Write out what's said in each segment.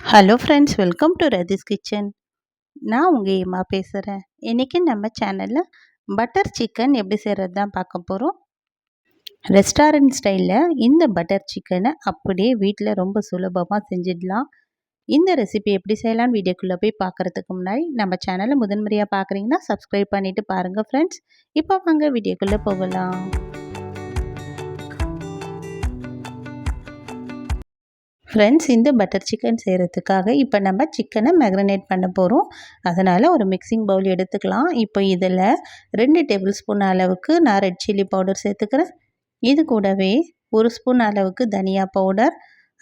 Hello friends welcome to Rathi's kitchen நான் உங்கள் ஏமா பேசுகிறேன் இன்றைக்கி நம்ம சேனலில் பட்டர் சிக்கன் எப்படி செய்கிறது தான் பார்க்க போகிறோம் ரெஸ்டாரண்ட் ஸ்டைலில் இந்த பட்டர் சிக்கனை அப்படியே வீட்டில் ரொம்ப சுலபமாக செஞ்சிடலாம். இந்த ரெசிபி எப்படி செய்யலாம்னு வீடியோக்குள்ளே போய் பார்க்குறதுக்கு முன்னாடி நம்ம சேனலை முதன்முறையாக பார்க்குறீங்கன்னா சப்ஸ்கிரைப் பண்ணிவிட்டு பாருங்கள் ஃப்ரெண்ட்ஸ் இப்போ வாங்க வீடியோக்குள்ளே போகலாம். ஃப்ரெண்ட்ஸ் இந்த பட்டர் சிக்கன் செய்கிறதுக்காக இப்போ நம்ம சிக்கனை மேக்ரினேட் பண்ண போகிறோம் அதனால் ஒரு மிக்சிங் பவுல் எடுத்துக்கலாம். இப்போ இதில் ரெண்டு டேபிள் ஸ்பூன் அளவுக்கு நான் ரெட் சில்லி பவுடர் சேர்த்துக்கிறேன். இது கூடவே ஒரு ஸ்பூன் அளவுக்கு தனியா பவுடர்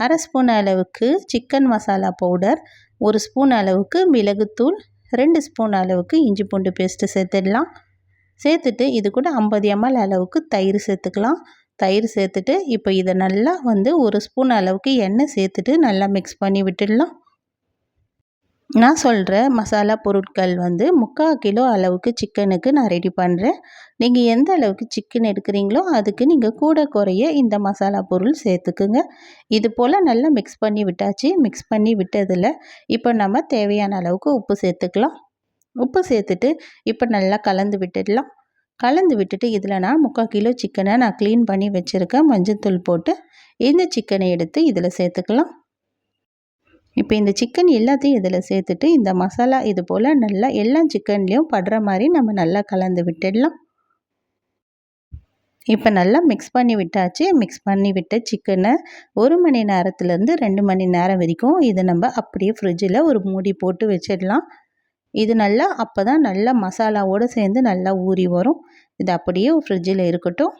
அரை ஸ்பூன் அளவுக்கு சிக்கன் மசாலா பவுடர் ஒரு ஸ்பூன் அளவுக்கு மிளகுத்தூள் ரெண்டு ஸ்பூன் அளவுக்கு இஞ்சி பூண்டு பேஸ்ட்டு சேர்த்துடலாம். சேர்த்துட்டு இது கூட ஐம்பது எம்எல் அளவுக்கு தயிர் சேர்த்துக்கலாம். தயிர் சேர்த்துட்டு இப்போ இதை நல்லா வந்து ஒரு ஸ்பூன் அளவுக்கு எண்ணெய் சேர்த்துட்டு நல்லா மிக்ஸ் பண்ணி விட்டுடலாம். நான் சொல்கிற மசாலா பொருட்கள் வந்து முக்கால் கிலோ அளவுக்கு சிக்கனுக்கு நான் ரெடி பண்ணுறேன் நீங்கள் எந்த அளவுக்கு சிக்கன் எடுக்கிறீங்களோ அதுக்கு நீங்கள் கூட குறைய இந்த மசாலா பொருள் சேர்த்துக்குங்க. இது போல் நல்லா மிக்ஸ் பண்ணி விட்டாச்சு. மிக்ஸ் பண்ணி விட்டதில் இப்போ நம்ம தேவையான அளவுக்கு உப்பு சேர்த்துக்கலாம். உப்பு சேர்த்துட்டு இப்போ நல்லா கலந்து விட்டுடலாம். கலந்து விட்டுட்டு இதில் நான் முக்கால் கிலோ சிக்கனை நான் க்ளீன் பண்ணி வச்சுருக்கேன். மஞ்சத்தூள் போட்டு இந்த சிக்கனை எடுத்து இதில் சேர்த்துக்கலாம். இப்போ இந்த சிக்கன் எல்லாத்தையும் இதில் சேர்த்துட்டு இந்த மசாலா இது போல் நல்லா எல்லா சிக்கன்லேயும் படுற மாதிரி நம்ம நல்லா கலந்து விட்டுடலாம். இப்போ நல்லா மிக்ஸ் பண்ணி விட்டாச்சு. மிக்ஸ் பண்ணி விட்ட சிக்கனை ஒரு மணி நேரத்துலேருந்து ரெண்டு மணி நேரம் வரைக்கும் இதை நம்ம அப்படியே ஃப்ரிட்ஜில் ஒரு மூடி போட்டு வச்சிடலாம். இது நல்லா அப்போ தான் நல்லா மசாலாவோடு சேர்ந்து நல்லா ஊறி வரும். இது அப்படியே ஃப்ரிட்ஜில் இருக்கட்டும்.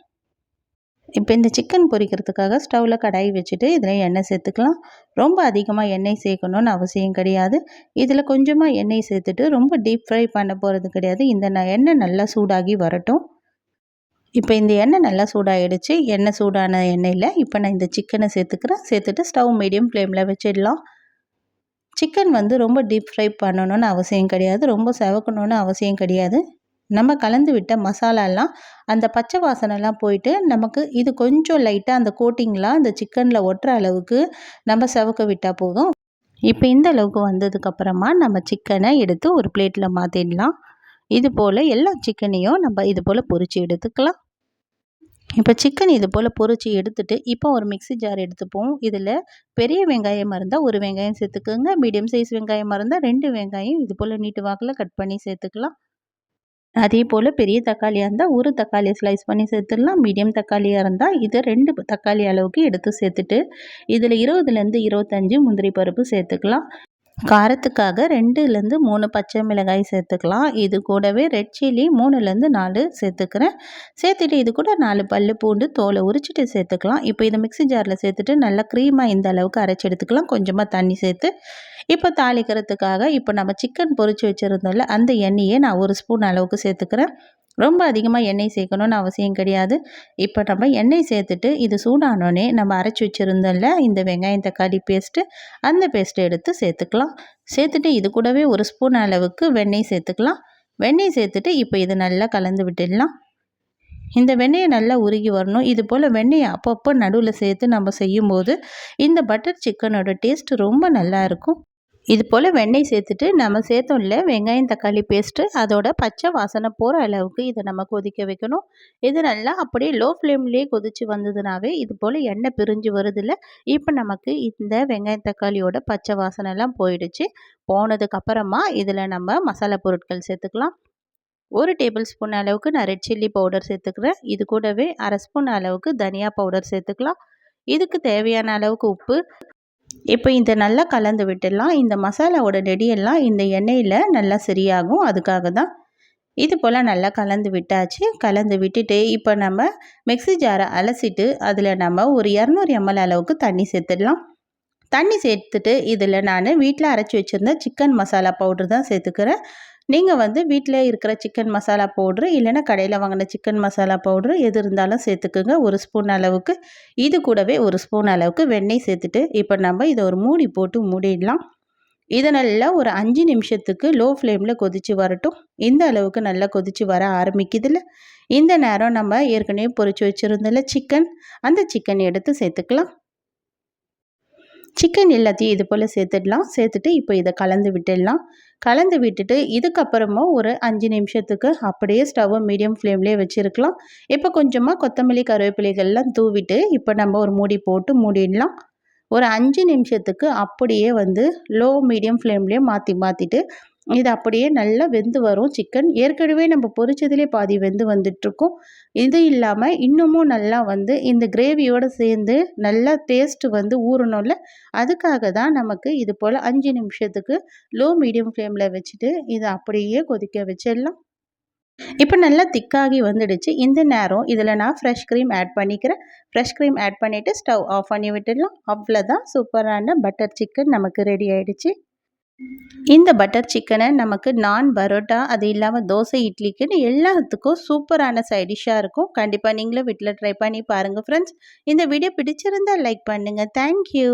இப்போ இந்த சிக்கன் பொரிக்கிறதுக்காக ஸ்டவ்வில் கடாய் வச்சுட்டு இதில் எண்ணெய் சேர்த்துக்கலாம். ரொம்ப அதிகமாக எண்ணெய் சேர்க்கணுன்னு அவசியம் கிடையாது. இதில் கொஞ்சமாக எண்ணெய் சேர்த்துட்டு ரொம்ப டீப் ஃப்ரை பண்ண போகிறது கிடையாது. இந்த எண்ணெய் நல்லா சூடாகி வரட்டும். இப்போ இந்த எண்ணெய் நல்லா சூடாகிடுச்சு எண்ணெய் சூடான எண்ணெயில் இப்போ நான் இந்த சிக்கனை சேர்த்துக்கிறேன். சேர்த்துட்டு ஸ்டவ் மீடியம் ஃப்ளேமில் வச்சிடலாம். சிக்கன் வந்து ரொம்ப டீப் ஃப்ரை பண்ணணும்னு அவசியம் கிடையாது. ரொம்ப செவக்கணும்னு அவசியம் கிடையாது. நம்ம கலந்து விட்ட மசாலாலாம் அந்த பச்சை வாசனைலாம் போயிட்டு நமக்கு இது கொஞ்சம் லைட்டாக அந்த கோட்டிங்லாம் அந்த சிக்கனில் ஒட்டுற அளவுக்கு நம்ம செவக்க விட்டால் போதும். இப்போ இந்த அளவுக்கு வந்ததுக்கப்புறமா நம்ம சிக்கனை எடுத்து ஒரு பிளேட்டில் மாற்றிடலாம் இது போல் எல்லா சிக்கனையும் நம்ம இது போல் பொறிச்சு எடுத்துக்கலாம். இப்போ சிக்கன் இது போல் பொறிச்சு எடுத்துட்டு இப்போ ஒரு மிக்சி ஜார் எடுத்துப்போம். இதில் பெரிய வெங்காயமாக இருந்தால் ஒரு வெங்காயம் சேர்த்துக்கோங்க. மீடியம் சைஸ் வெங்காயமாக இருந்தால் ரெண்டு வெங்காயம் இது போல் நீட்டு வாக்கில் கட் பண்ணி சேர்த்துக்கலாம். அதே போல் பெரிய தக்காளியாக இருந்தால் ஒரு தக்காளியை ஸ்லைஸ் பண்ணி சேர்த்துடலாம். மீடியம் தக்காளியாக இருந்தால் இதை ரெண்டு தக்காளி அளவுக்கு எடுத்து சேர்த்துட்டு இதில் இருபதுலேருந்து இருபத்தஞ்சு முந்திரி பருப்பு சேர்த்துக்கலாம். காரத்துக்காக ரெண்டுலேருந்து மூணு பச்சை மிளகாய் சேர்த்துக்கலாம். இது கூடவே ரெட் சில்லி மூணுலேருந்து நாலு சேர்த்துக்கிறேன். சேர்த்துட்டு இது கூட நாலு பல் பூண்டு தோலை உரிச்சிட்டு சேர்த்துக்கலாம். இப்போ இதை மிக்சி ஜாரில் சேர்த்துட்டு நல்லா க்ரீமாக இந்த அளவுக்கு அரைச்சி எடுத்துக்கலாம். கொஞ்சமாக தண்ணி சேர்த்து இப்போ தாளிக்கிறதுக்காக இப்போ நம்ம சிக்கன் பொறிச்சு வச்சுருந்தோம்ல அந்த எண்ணெயை நான் ஒரு ஸ்பூன் அளவுக்கு சேர்த்துக்கிறேன். ரொம்ப அதிகமாக எண்ணெய் சேர்க்கணுன்னு அவசியம் கிடையாது. இப்போ நம்ம எண்ணெய் சேர்த்துட்டு இது சூடானோடனே நம்ம அரைச்சி வச்சுருந்தோம்ல இந்த வெங்காயம் தக்காளி பேஸ்ட்டு அந்த பேஸ்ட்டை எடுத்து சேர்த்துக்கலாம். சேர்த்துட்டு இது கூடவே ஒரு ஸ்பூன் அளவுக்கு வெண்ணெய் சேர்த்துக்கலாம். வெண்ணெய் சேர்த்துட்டு இப்போ இது நல்லா கலந்து விட்டுடலாம். இந்த வெண்ணெயை நல்லா உருகி வரணும். இது போல் வெண்ணெயை அப்பப்போ நடுவில் சேர்த்து நம்ம செய்யும்போது இந்த பட்டர் சிக்கனோட டேஸ்ட் ரொம்ப நல்லா இருக்கும். இது போல் வெண்ணெய் சேர்த்துட்டு நம்ம சேர்த்தோம்ல வெங்காயம் தக்காளி பேஸ்ட்டு அதோட பச்சை வாசனை போகிற அளவுக்கு இதை நம்ம கொதிக்க வைக்கணும். இது நல்லா அப்படியே லோ ஃப்ளேம்லேயே கொதித்து வந்ததுனாவே இது போல் எண்ணெய் பிரிஞ்சு வருதில்ல? இப்போ நமக்கு இந்த வெங்காயம் தக்காளியோட பச்சை வாசனைலாம் போயிடுச்சு. போனதுக்கப்புறமா இதில் நம்ம மசாலா பொருட்கள் சேர்த்துக்கலாம். ஒரு டேபிள் ஸ்பூன் அளவுக்கு நான் ரெட் சில்லி பவுடர் சேர்த்துக்கிறேன். இது கூடவே அரை ஸ்பூன் அளவுக்கு தனியா பவுடர் சேர்த்துக்கலாம். இதுக்கு தேவையான அளவுக்கு உப்பு இப்போ இதை நல்லா கலந்து விட்டுடலாம். இந்த மசாலாவோட நெடியெல்லாம் இந்த எண்ணெயில் நல்லா சரியாகும். அதுக்காக தான் இது போல் நல்லா கலந்து விட்டாச்சு. கலந்து விட்டுட்டு இப்போ நம்ம மிக்சி ஜாரை அலசிட்டு அதில் நம்ம ஒரு இரநூறு எம்எல் அளவுக்கு தண்ணி சேர்த்துடலாம். தண்ணி சேர்த்துட்டு இதில் நான் வீட்டில் அரைச்சி வச்சுருந்த சிக்கன் மசாலா பவுட்ரு தான் சேர்த்துக்கிறேன். நீங்கள் வந்து வீட்டில் இருக்கிற சிக்கன் மசாலா பவுட்ரு இல்லைன்னா கடையில் வாங்கின சிக்கன் மசாலா பவுட்ரு எது இருந்தாலும் சேர்த்துக்குங்க. ஒரு ஸ்பூன் அளவுக்கு இது கூடவே ஒரு ஸ்பூன் அளவுக்கு வெண்ணெய் சேர்த்துட்டு இப்போ நம்ம இதை ஒரு மூடி போட்டு மூடிடலாம். இதை நல்லா ஒரு அஞ்சு நிமிஷத்துக்கு லோ ஃப்ளேமில் கொதித்து வரட்டும். இந்த அளவுக்கு நல்லா கொதித்து வர ஆரம்பிக்குதுல்ல. இந்த நேரம் நம்ம ஏற்கனவே பொறிச்சு வச்சுருந்தல சிக்கன் அந்த சிக்கன் எடுத்து சேர்த்துக்கலாம். சிக்கன் எல்லாத்தையும் இது போல் சேர்த்துடலாம். சேர்த்துட்டு இப்போ இதை கலந்து விட்டுடலாம். கலந்து விட்டுட்டு இதுக்கப்புறமா ஒரு அஞ்சு நிமிஷத்துக்கு அப்படியே ஸ்டவ்வை மீடியம் ஃப்ளேம்லேயே வச்சுருக்கலாம். இப்போ கொஞ்சமாக கொத்தமல்லி கருவேப்பிலைகள்லாம் தூவிட்டு இப்போ நம்ம ஒரு மூடி போட்டு மூடிடலாம். ஒரு அஞ்சு நிமிஷத்துக்கு அப்படியே வந்து லோ மீடியம் ஃப்ளேம்லேயே மாற்றி மாற்றிட்டு இது அப்படியே நல்லா வெந்து வரும். சிக்கன் ஏற்கனவே நம்ம பொரிச்சதுலேயே பாதி வெந்து வந்துட்டுருக்கும். இது இல்லாமல் இன்னமும் நல்லா வந்து இந்த கிரேவியோடு சேர்ந்து நல்லா டேஸ்ட்டு வந்து ஊறணும்ல. அதுக்காக தான் நமக்கு இது போல் அஞ்சு நிமிஷத்துக்கு லோ மீடியம் ஃப்ளேமில் வச்சுட்டு இதை அப்படியே கொதிக்க வச்சிடலாம். இப்போ நல்லா திக்காகி வந்துடுச்சு. இந்த நேரம் இதில் நான் ஃப்ரெஷ் க்ரீம் ஆட் பண்ணிக்கிறேன். ஃப்ரெஷ் க்ரீம் ஆட் பண்ணிவிட்டு ஸ்டவ் ஆஃப் பண்ணி விட்டுடலாம். அவ்வளோதான் சூப்பரான பட்டர் சிக்கன் நமக்கு ரெடி ஆகிடுச்சு இந்த பட்டர் சிக்கனை நமக்கு நான் பரோட்டா அது இல்லாமல் தோசை இட்லிக்குன்னு எல்லாத்துக்கும் சூப்பரான சைடிஷ்ஷாக இருக்கும். கண்டிப்பாக நீங்களும் வீட்டில் ட்ரை பண்ணி பாருங்கள் ஃப்ரெண்ட்ஸ் இந்த வீடியோ பிடிச்சிருந்தால் லைக் பண்ணுங்கள் தேங்க்யூ